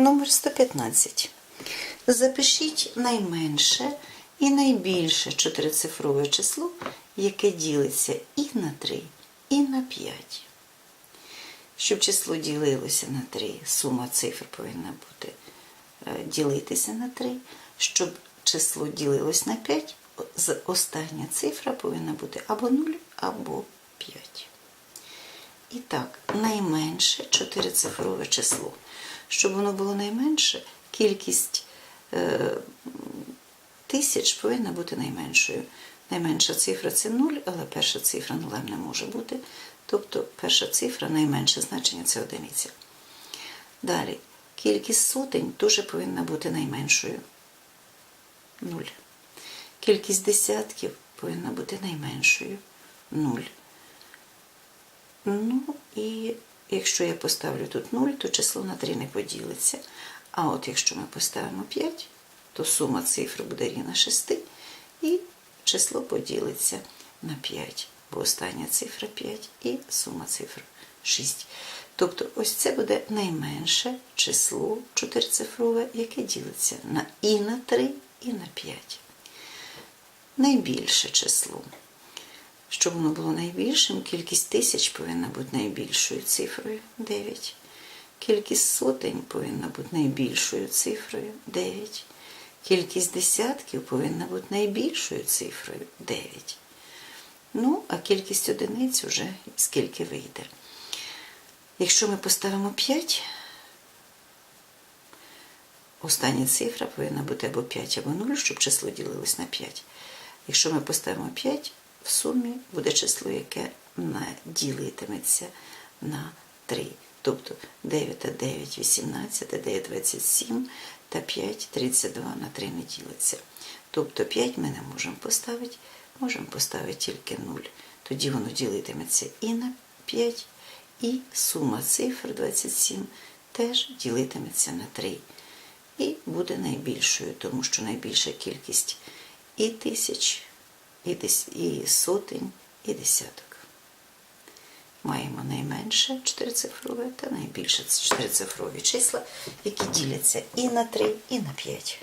Номер 115. Запишіть найменше і найбільше чотирицифрове число, яке ділиться і на 3, і на 5. Щоб число ділилося на 3, сума цифр повинна бути е, ділитися на 3. Щоб число ділилось на 5, остання цифра повинна бути або 0, або 5. І так, найменше чотирицифрове число. Щоб воно було найменше, кількість е, тисяч повинна бути найменшою. Найменша цифра це 0, але перша цифра нулем не може бути. Тобто перша цифра найменше значення це одиниця. Далі, кількість сотень теж повинна бути найменшою. 0. Кількість десятків повинна бути найменшою. 0. Ну і якщо я поставлю тут 0, то число на 3 не поділиться. А от якщо ми поставимо 5, то сума цифр буде рівна 6, і число поділиться на 5, бо остання цифра 5 і сума цифр 6. Тобто ось це буде найменше число чотирицифрове, яке ділиться на і на 3, і на 5. Найбільше число. Щоб воно було найбільшим, кількість тисяч повинна бути найбільшою цифрою 9. Кількість сотень повинна бути найбільшою цифрою 9. Кількість десятків повинна бути найбільшою цифрою 9. Ну, а кількість одиниць уже скільки вийде. Якщо ми поставимо 5, остання цифра повинна бути або 5, або 0, щоб число ділилось на 5. Якщо ми поставимо 5, в сумі буде число, яке ділитиметься на 3. Тобто 9 та 9 18, 9 27 та 5 32 на 3 не ділиться. Тобто 5 ми не можемо поставити, можемо поставити тільки 0. Тоді воно ділитиметься і на 5, і сума цифр 27 теж ділитиметься на 3. І буде найбільшою, тому що найбільша кількість і тисяч, і, дес, і сотень, і десяток. Маємо найменше чотирицифрове та найбільше чотирицифрові числа, які діляться і на 3, і на 5.